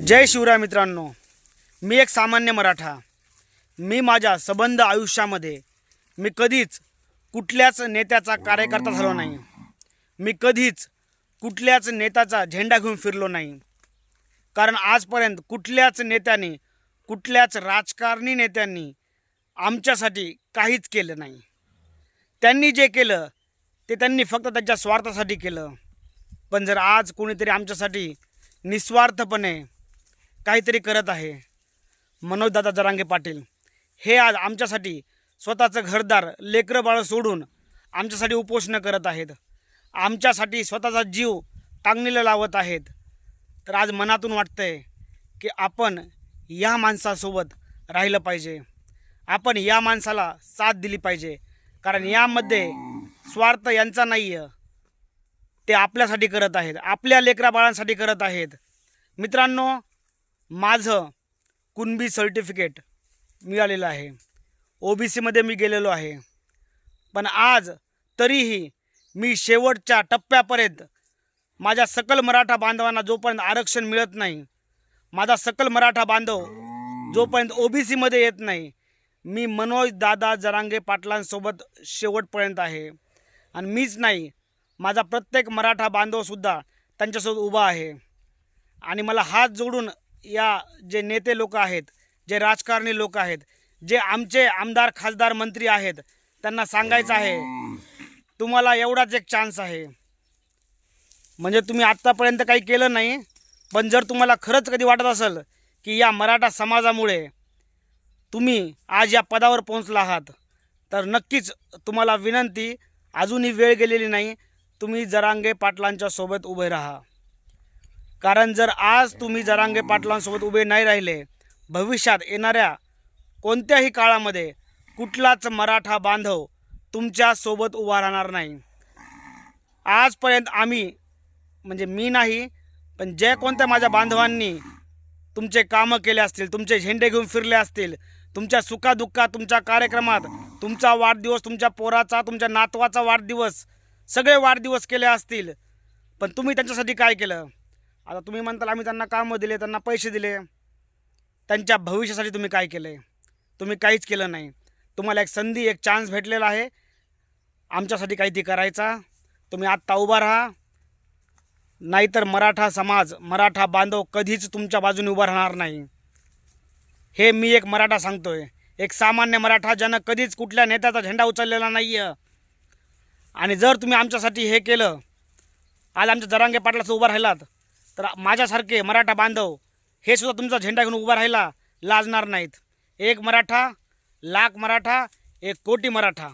जय शिवराय मित्रांनो मी एक सामान्य मराठा. मी माझ्या सबंध आयुष्यामध्ये मी कधीच कुठल्याच नेत्याचा कार्यकर्ता झालो नाही. मी कधीच कुठल्याच नेत्याचा झेंडा घेऊन फिरलो नाही. कारण आजपर्यंत कुठल्याच नेत्याने कुठल्याच राजकारणी नेत्यांनी आमच्यासाठी काहीच केलं नाही. त्यांनी जे केलं ते त्यांनी फक्त त्यांच्या स्वार्थासाठी केलं. पण जर आज कोणीतरी आमच्यासाठी निस्वार्थपणे काहीतरी करत आहे. मनोजदादा जरांगे पाटील हे आज आमच्यासाठी स्वतःचं घरदार लेकरं बाळं सोडून आमच्यासाठी उपोषणं करत आहेत. आमच्यासाठी स्वतःचा जीव टांगणीला लावत आहेत. तर आज मनातून वाटतं आहे की आपण या माणसासोबत राहिलं पाहिजे. आपण या माणसाला साथ दिली पाहिजे. कारण यामध्ये स्वार्थ यांचा नाही आहे ते आपल्यासाठी करत आहेत. आपल्या लेकरा बाळांसाठी करत आहेत. मित्रांनो माझं कुणबी सर्टिफिकेट मिळालेलं आहे. ओ बी सीमध्ये मी गेलेलो आहे. पण आज तरीही मी शेवटच्या टप्प्यापर्यंत माझ्या सकल मराठा बांधवांना जोपर्यंत आरक्षण मिळत नाही माझा सकल मराठा बांधव जोपर्यंत ओ बी सीमध्ये येत नाही मी मनोज दादा जरांगे पाटलांसोबत शेवटपर्यंत आहे. आणि मीच नाही माझा प्रत्येक मराठा बांधवसुद्धा त्यांच्यासोबत उभा आहे. आणि मला हात जोडून या जे नेते लोक आहेत जे राजकारणी लोक आहेत जे आमचे आमदार खासदार मंत्री आहेत त्यांना सांगायचं आहे तुम्हाला एवढाच एक चान्स आहे. म्हणजे तुम्ही आत्तापर्यंत काही केलं नाही पण जर तुम्हाला खरंच कधी वाटत असेल की या मराठा समाजामुळे तुम्ही आज या पदावर पोहोचला आहात तर नक्कीच तुम्हाला विनंती अजूनही वेळ गेलेली नाही तुम्ही जरांगे पाटलांच्या सोबत उभे राहा. कारण जर आज तुम्ही जरांगे पाटलांसोबत उभे नाही राहिले भविष्यात येणाऱ्या कोणत्याही काळामध्ये कुठलाच मराठा बांधव तुमच्यासोबत उभा राहणार नाही. आजपर्यंत आम्ही म्हणजे मी नाही पण जे कोणत्या माझ्या बांधवांनी तुमचे कामं केले असतील तुमचे झेंडे घेऊन फिरले असतील तुमच्या सुखादुःखात तुमच्या कार्यक्रमात तुमचा वाढदिवस तुमच्या पोराचा तुमच्या नातवाचा वाढदिवस सगळे वाढदिवस केले असतील पण तुम्ही त्यांच्यासाठी काय केलं? आता तुम्ही म्हणताल आम्ही त्यांना कामं दिले त्यांना पैसे दिले. त्यांच्या भविष्यासाठी तुम्ही काय केलं? आहे तुम्ही काहीच केलं नाही. तुम्हाला एक संधी एक चान्स भेटलेला आहे. आमच्यासाठी काहीतरी करायचा. तुम्ही आत्ता उभा राहा. नाहीतर मराठा समाज मराठा बांधव कधीच तुमच्या बाजूने उभा राहणार नाही. हे मी एक मराठा सांगतोय. एक सामान्य मराठा ज्यानं कधीच कुठल्या नेत्याचा झेंडा उचललेला नाही आहे आणि जर तुम्ही आमच्यासाठी हे केलं आज आमच्या जरांगे पाटलाचं उभं राहिलात तर माझ्यासारखे मराठा बांधव हे सुद्धा तुमचा झेंडा घेऊन उभा राहिला लाजणार नाहीत. एक मराठा लाख मराठा एक कोटी मराठा.